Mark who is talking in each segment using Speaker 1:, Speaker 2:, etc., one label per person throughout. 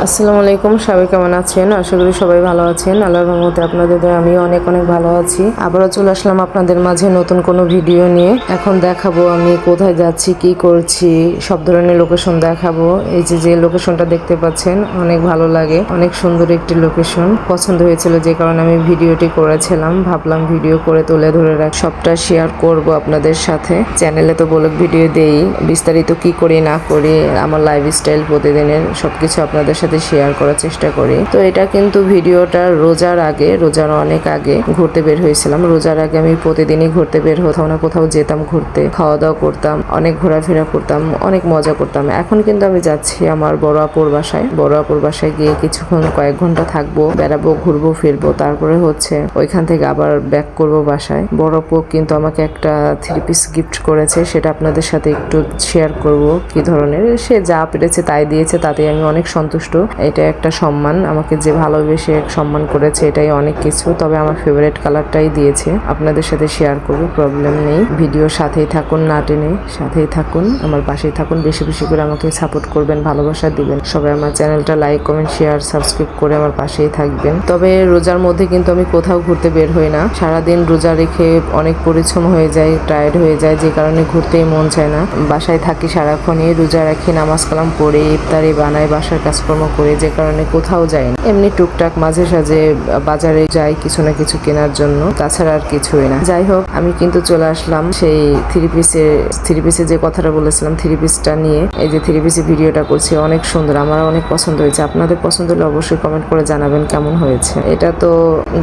Speaker 1: আসসালামু আলাইকুম, সবাই কেমন আছেন? আশা করি সবাই ভালো আছেন। আল্লাহর রহমতে আপনাদের দয়ায় আমিও অনেক অনেক ভালো আছি। আবারও চলে আসলাম আপনাদের মাঝে নতুন কোনো ভিডিও নিয়ে। এখন দেখাবো আমি কোথায় যাচ্ছি, কি করছি, সব ধরনের লোকেশন দেখাবো। এই যে যে লোকেশনটা দেখতে পাচ্ছেন, অনেক ভালো লাগে। অনেক সুন্দর একটি লোকেশন পছন্দ হয়েছিল যে কারণে আমি ভিডিওটি করেছিলাম। ভাবলাম ভিডিও করে তুলে ধরে রাখ সবটা শেয়ার করব আপনাদের সাথে। চ্যানেলে তো বলক ভিডিও দেই। বিস্তারিত কি করি, না করি, আমার লাইফস্টাইল প্রতিদিনের সবকিছু আপনাদের সাথে শেয়ার করার চেষ্টা করি। তো এটা কিন্তু ভিডিওটা রোজার আগে, রোজার অনেক আগে ঘুরতে বের হয়েছিলাম। রোজার আগে আমি প্রতিদিনই ঘুরতে বের হতাম না, কোথাও যেতাম ঘুরতে। খাওয়া দাওয়া করতাম, অনেক ঘোরাফেরা করতাম, অনেক মজা করতাম। এখন কিন্তু আমি যাচ্ছি আমার বড় আপুর বাসায়। বড় আপুর বাসায় গিয়ে কিছুক্ষণ কয়েক ঘণ্টা থাকব, বেড়াবো, ঘুরবো, ফিরবো। তারপরে হচ্ছে ওইখান থেকে আবার ব্যাক করব বাসায়। বড় আপু কিন্তু আমাকে একটা থ্রি পিস গিফট করেছে, সেটা আপনাদের সাথে একটু শেয়ার করব কি ধরনের। সে যা পেরেছে তাই দিয়েছে তাতে আমি অনেক সন্তুষ্ট এটা একটা সম্মান। আমাকে যে ভালোবেসে সম্মান করেছে, এটাই অনেক কিছু। তবে আমার ফেভারিট কালারটাই দিয়েছে। আপনাদের সাথে শেয়ার করব প্রবলেম নেই। ভিডিও সাথেই থাকুন, না টেনে সাথেই থাকুন। আমার পাশেই থাকুন। বেশি বেশি করে আমাকে সাপোর্ট করবেন, ভালোবাসা দিবেন। সবাই আমার চ্যানেলটা লাইক কমেন্ট শেয়ার সাবস্ক্রাইব করে আমার পাশেই থাকবেন। তবে রোজার মধ্যে কিন্তু আমি কোথাও ঘুরতে বের হই না। সারাদিন রোজা রেখে অনেক পরিশ্রম হয়ে যায় টায়ার্ড হয়ে যায়। যে কারণে ঘুরতেই মন চায় না। বাসায় থাকি সারাক্ষণই, রোজা রাখি, নামাজ কালাম পড়ে, ইফতারি বানাই, বাসার কাজকর্ম করে যে কারণে কোথাও যাই না এমনি টুকটাক মাঝে সাঝে বাজারে যাই কিছু না কিছু কেনার জন্য, তাছাড়া আর কিছুই না। যাই হোক, আমি কিন্তু চলে আসলাম সেই থ্রি পিসে থ্রি পিসে যে কথাটা বলেছিলাম, থ্রি পিসটা নিয়ে। এই যে থ্রি পিসে ভিডিওটা করছি, অনেক সুন্দর, আমার অনেক পছন্দ হয়েছে। আপনাদের পছন্দ হলে অবশ্যই কমেন্ট করে জানাবেন কেমন হয়েছে। এটা তো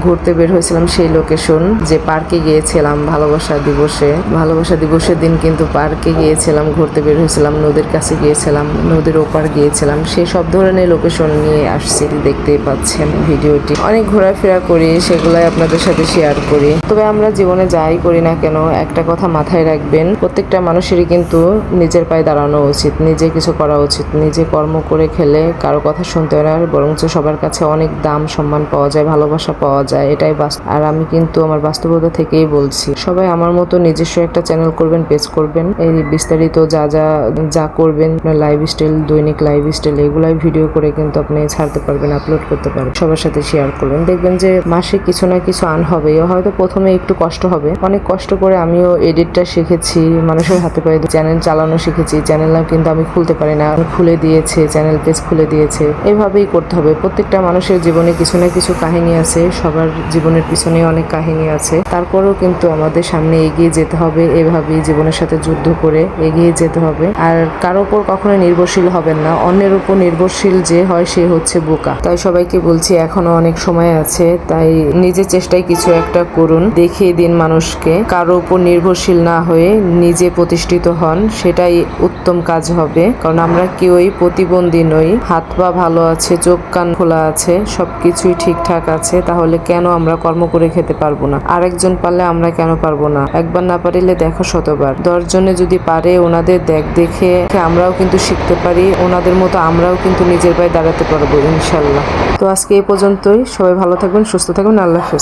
Speaker 1: ঘুরতে বের হয়েছিলাম সেই লোকেশন যে পার্কে গিয়েছিলাম, ভালোবাসা দিবসে। ভালোবাসা দিবসের দিন কিন্তু পার্কে গিয়েছিলাম, ঘুরতে বের হয়েছিলাম, নদীর কাছে গিয়েছিলাম, নদীর ওপার গিয়েছিলাম। সেই সব ধরনের লোকেশন নিয়ে আসছি দেখতেই পাচ্ছেন ভিডিওটি। অনেক ঘোরাফেরা করি, সেগুলাই আপনাদের সাথে শেয়ার করি। তবে আমরা জীবনে যাই করি না কেন, একটা কথা মাথায় রাখবেন, প্রত্যেকটা মানুষেরই কিন্তু নিজের পায়ে দাঁড়ানো উচিত, নিজে কিছু করা উচিত, নিজে কর্ম করে খেলে কারও কথা শুনতে হয় না, বরঞ্চ সবার কাছে অনেক দাম, সম্মান পাওয়া যায়, ভালোবাসা পাওয়া যায়, এটাই আর আমি কিন্তু আমার বাস্তবতা থেকেই বলছি, সবাই আমার মতো নিজস্ব একটা চ্যানেল করবেন পেজ করবেন, এই বিস্তারিত যা যা যা করবেন লাইফ স্টাইল দৈনিক লাইফ স্টাইল এগুলাই ভিডিও করে কিন্তু আপনি ছাড়তে পারবেন আপলোড করতে পারবেন। সবার সাথে শেয়ার করবেন। দেখবেন যে মাসে কিছু না কিছু আন হবে হয়তো প্রথমে একটু কষ্ট হবে। অনেক কষ্ট করে আমিও এডিটটা শিখেছি, মানুষের হাতে পায়ে চ্যানেল চালানো শিখেছি। চ্যানেল কিন্তু আমি খুলতে পারি না। খুলে দিয়েছে চ্যানেল পেজ খুলে দিয়েছে। এভাবেই করতে হবে। প্রত্যেকটা মানুষের জীবনে কিছু না কিছু কাহিনী আছে। সবার জীবনের পিছনে অনেক কাহিনী আছে। তারপরেও কিন্তু আমাদের সামনে এগিয়ে যেতে হবে। এভাবেই জীবনের সাথে যুদ্ধ করে এগিয়ে যেতে হবে। আর কারও উপর কখনো নির্ভরশীল হবেন না। অন্যের উপর নির্ভরশীল যে হয় সে হচ্ছে বোকা। তাই সবাইকে বলছি এখনও অনেক সময় আছে, তাই নিজের চেষ্টায় কিছু একটা করুন। দেখিয়ে দিন মানুষকে। কারও উপর নির্ভরশীল না হয়ে নিজে প্রতিষ্ঠিত হন, সেটাই উত্তম কাজ হবে। কারণ আমরা কেউই প্রতিবন্ধী নই। হাত পা ভালো আছে, চোখ কান খোলা আছে, সবকিছুই ঠিকঠাক আছে, তাহলে কেন আমরা কর্ম করে খেতে পারব না? আরেকজন পারলে আমরা কেন পারব না? একবার না পারিলে দেখো শতবার। দশজনে যদি পারে, ওনাদের দেখ দেখে আমরাও কিন্তু শিখতে পারি, ওনাদের মতো আমরাও কিন্তু নিজের পায়ে দাঁড়াতে পারব, ইনশাল্লাহ। তো আজকে এ পর্যন্তই। সবাই ভালো থাকবেন, সুস্থ থাকবেন, আল্লাহ হাফেজ।